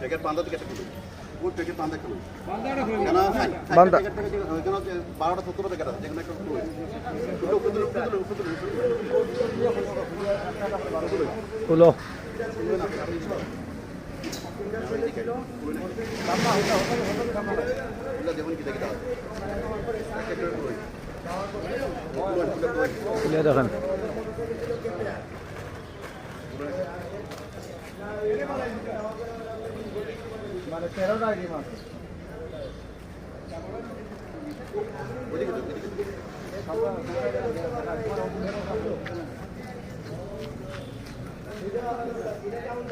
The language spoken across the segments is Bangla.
প্যাকেট বান্ধা থেকে একটা খুলুন গুড় প্যাকেট বান্ধা খুলুন কেন ওইখানে হচ্ছে বারোটা সত্তর প্যাকেট আছে যেখানে একটা খুলে উপরে তুলুন উপরে দাও প্যাকেট করে খুলুন খুলুন, খুলে খুলুন। খুলে দেখেন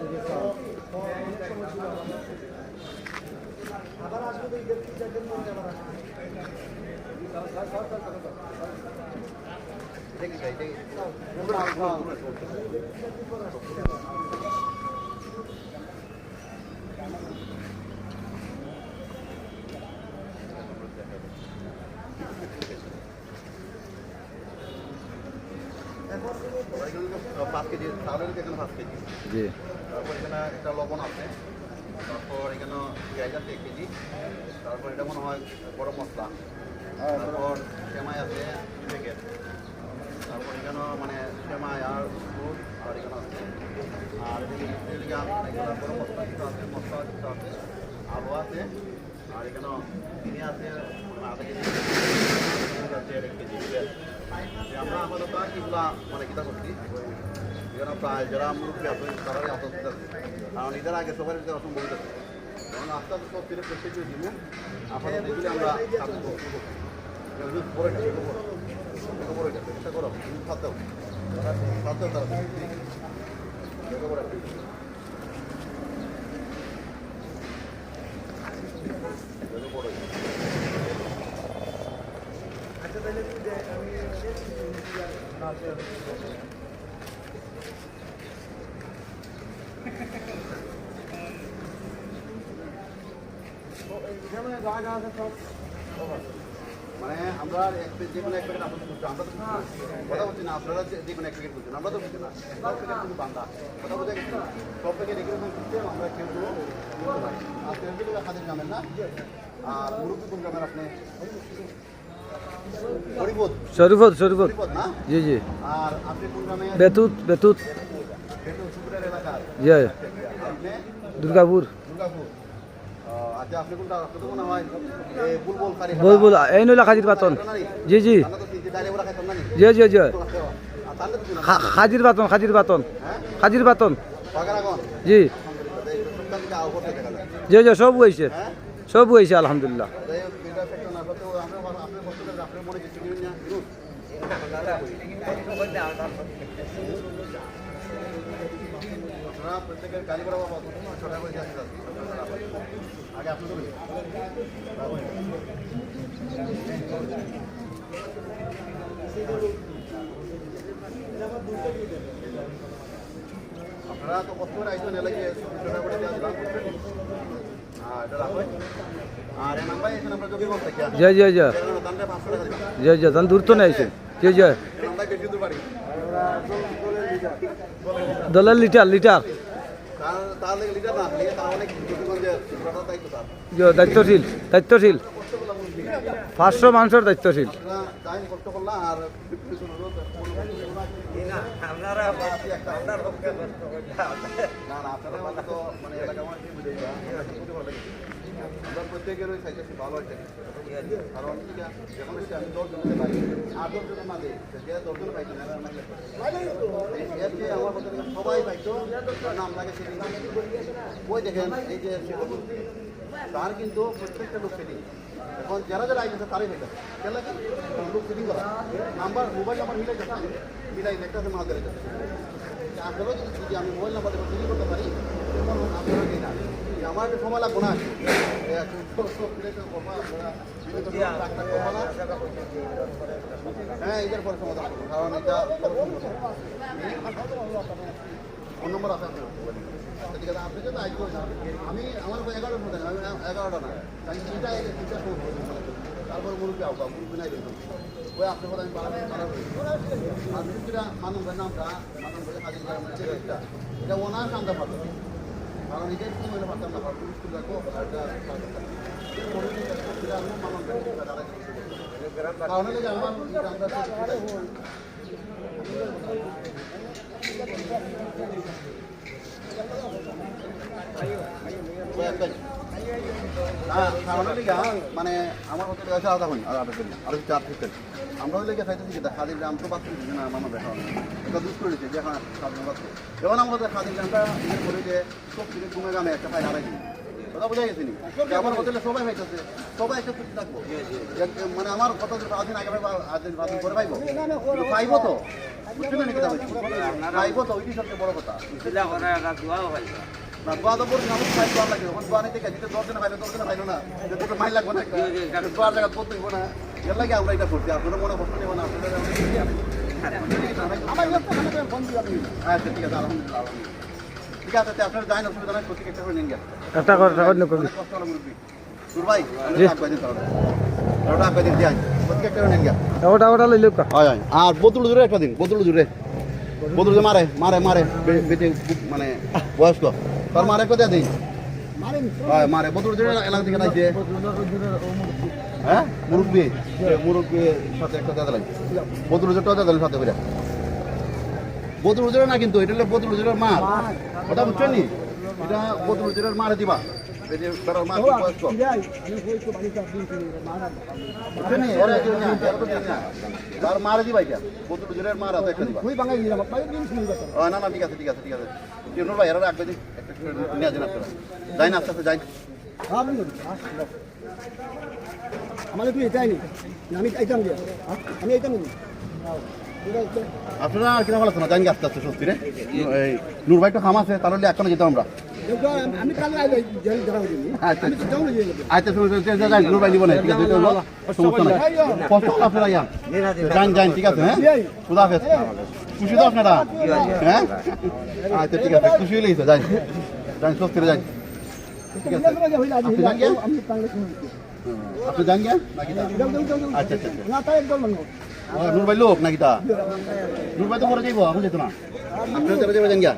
ওইদিকে তো, ওইদিকে তো। দেখি যাই, দেখি। পাঁচ কেজি চাউলের এখানে পাঁচ কেজি। জি। তারপর এখানে একটা লবণ আছে। পেঁয়াজ এক কেজি তারপর এটা মনে হয় গরম মশলা। তারপর সেমাই আছে প্যাকেট তারপর এখানে মানে সেমাই আর দুধ আর এখানে আছে। আর এখানে গরম মশলা আছে মশলা আছে, আলু আছে, আর এখানে চিনি আছে মানে কেজি। আছে, এক কেজি। আমরা আপাতত এগুলা মানে কিতা করছি প্রায় যারা মুরব্বী আছে তারাই আতঙ্ক কারণ এদের আগে সবার অসম্ভব হইতেছে কারণ আস্তে আস্তে সব ফিরে প্রেসে দিয়ে দিব। পরে এটা এটা করো। তুমি খাত দাও তারা করে এটা পরে মানে আমরা এক প্যাকেট যে কোনো এক প্যাকেট আপনাদের বুঝতে আমরা তো বুঝছি না। কথা বলছি না আপনারা যে যে কোনো এক প্যাকেট বুঝছেন আমরা তো বুঝছি না সব প্যাকেট কিন্তু বান্ধা কথা বলতে গেছি না। সব প্যাকেট এগুলো সিস্টেম আমরা কেউ বুঝতে পারি আর তেলগুলো হাতের গ্রামের না আর মুরব্বী কোন গ্রামের আপনি হরিবোধ শরীফত শরীফত হরিবোধ না জি জি আর আপনি কোন গ্রামে বেতুত বেতুত পেট্রোল সুপুরের এলাকার জি আপনি দুর্গাপুর দুর্গাপুর বুলবুল বল বল এই নইলা খাজির পাতন জি জি? জি জি জি। খাজির পাতন খাজির পাতন হ্যাঁ? খাজির পাতন জি। জি জি সব হয়েছে। হ্যাঁ? সব হয়েছে আলহামদুলিল্লাহ। আমরা গাড়ি করা বাবা ছটা করে যাচ্ছে আগে আপনি করুন আপনারা তো কষ্ট করে আইসেন এলাকে ছটা করে দেওয়া দিলাম আর এটা রাখবেন আর এই নাম্বার এখানে আমরা যোগী করতে কি জি জি জি দামটা পাঁচশো টাকা দিলাম জি জি তান দূর তো নাই আইছে জি দলের লিটার লিটার দায়িত্বশীল দায়িত্বশীল। পাঁচশো মানুষের দায়িত্বশীল। আপনারা আমরা প্রত্যেকের ওই চাইতেছি ভালো একটা কারণ যখন হচ্ছে আমি দশ পাই মাঝে পাইতো না আমার হলো সবাই পাইতো নাম লাগে সেদিন ওই দেখেন, এই যে তার কিন্তু প্রত্যেকটা লোক সেটিং। এখন যারা যারা আইতেছে, তারাই হইতে কেন লাগে লোক সেটিং করা। নাম্বার, মোবাইল নাম্বার মিলাই যাচ্ছে। মিলাই একটা মাছ ধরে যাচ্ছে। আপনারাও যদি আমি মোবাইল নাম্বার সেটিং করতে পারি, তখন আপনারা দিই না এই আমার একটু সময় লাগবো না এই একটু সব সব তো কথা আপনারা মিলে তো সব রাখতে পারব না। হ্যাঁ এটার পরে সমাধান করব, কারণ এটা ফোন নম্বর আছে ঠিক আপনি তো আইকো আমি আমার এগারোটার মধ্যে, আমি এগারোটা না, তাই তিনটা তিনটা ফোন তারপর মুরব্বী আউকা মুরব্বী নাই দেখুন ওই আপনার কথা আমি বাড়াবো আর মুরব্বীরা মানুষ নামটা মানুষ এটা এটা ওনার নামটা পাবো কারণ এটা কি হলে পারতাম না পারব স্কুল রাখো আর এটা কারণ হলে যে আমার আমরা মানে আমার হোটেলে আছে আলাদা হই আলাদা করি আর চার ফিরতে আমরা হইলে গিয়ে দিকে খাদির গ্রাম তো দিচ্ছি না আমার দেখা হয় এটা দুষ করে দিচ্ছে যে এখন খাদির বাদ যেমন আমাদের খাদির গ্রামটা ইয়ে করে যে সব থেকে ঘুমে গামে একটা পাই হারাই দিই কথা। বোঝা গেছে নি আমার হোটেলে সবাই খাইতেছে সবাই একটা ছুটি থাকব মানে আমার কত দিন আগে পাইবো আজ দিন বাদ করে পাইবো পাইবো তো বুঝছেন না নাকি পাইবো তো ওইটি সবচেয়ে বড় কথা। না দোয়া তো বলছি আমার ফাইল দোয়া লাগে। ওখানে দোয়া নিতে গেছি দশ দিনে পাইলো দশ দিনে পাইলো না। যে দুটো মাইল লাগবে না একটা। দোয়ার জায়গা করতে হইব না। এর লাগে আমরা এটা করছি আপনাদের মনে কষ্ট নেব না আপনাদের আমার তো করেন ফোন দিই আপনি আচ্ছা ঠিক আছে আলহামদুলিল্লাহ আলহামদুলিল্লাহ। ঠিক আছে তো আপনার যাই অসুবিধা নাই প্রত্যেক একটা করে নিন গিয়া একটা করে টাকা নিয়ে কষ্ট হলো মুরব্বী সুর ভাই দিন তাহলে ডাক দিন যাই প্রত্যেক একটা করে নিন গিয়া ওটা ওটা লইলে কা আর বোতল জুড়ে একটা দিন বোতল জুড়ে। বোতল মারে মারে মারে। বেটে মানে বয়স্ক। তার মারে কোথায় দিই হয় মারে। জুড়ে এলাকা থেকে নাইছে। হ্যাঁ? মুরব্বী? মুরব্বী সাথে একটা দাদা লাগে বোতল জুড়ে দাদা সাথে করে জুড়ে না কিন্তু এটা হলো জুড়ের মার ওটা বুঝছেন নি? এটা জুড়ের মারে দিবা। মার দিবা এটা। জুড়ের মার একটা দিবা। না না ঠিক আছে ঠিক আছে ঠিক আছে। রাখবে নিয়ে আসেন আপনারা। যাই না আস্তে আস্তে যাই আমাদের তুই এটাই নি আমি এইটাম আমি এইটাম নি আপনারা কিনা ভালো না জানি আস্তে আস্তে সত্যি রে। এই নূর ভাই তো খাম আছে তাহলে এখনও যেতাম আমরা। আচ্ছা। না আচ্ছা নূর ভাই না ঠিক আছে সমস্যা নাই। কষ্ট আপনারা যান যান যান ঠিক আছে হ্যাঁ? খুদা হাফেজ। খুশি তো আপনারা? হ্যাঁ? আচ্ছা ঠিক আছে খুশি তো যাই। যান স্বস্তি ঠিক আছে। আপনি আপনি যান গিয়া আচ্ছা আচ্ছা আচ্ছা। নূর ভাই লোক নাকি তা নূর ভাই তো পরে যাইব এখন যেত না? আপনি তো যাবেন গিয়া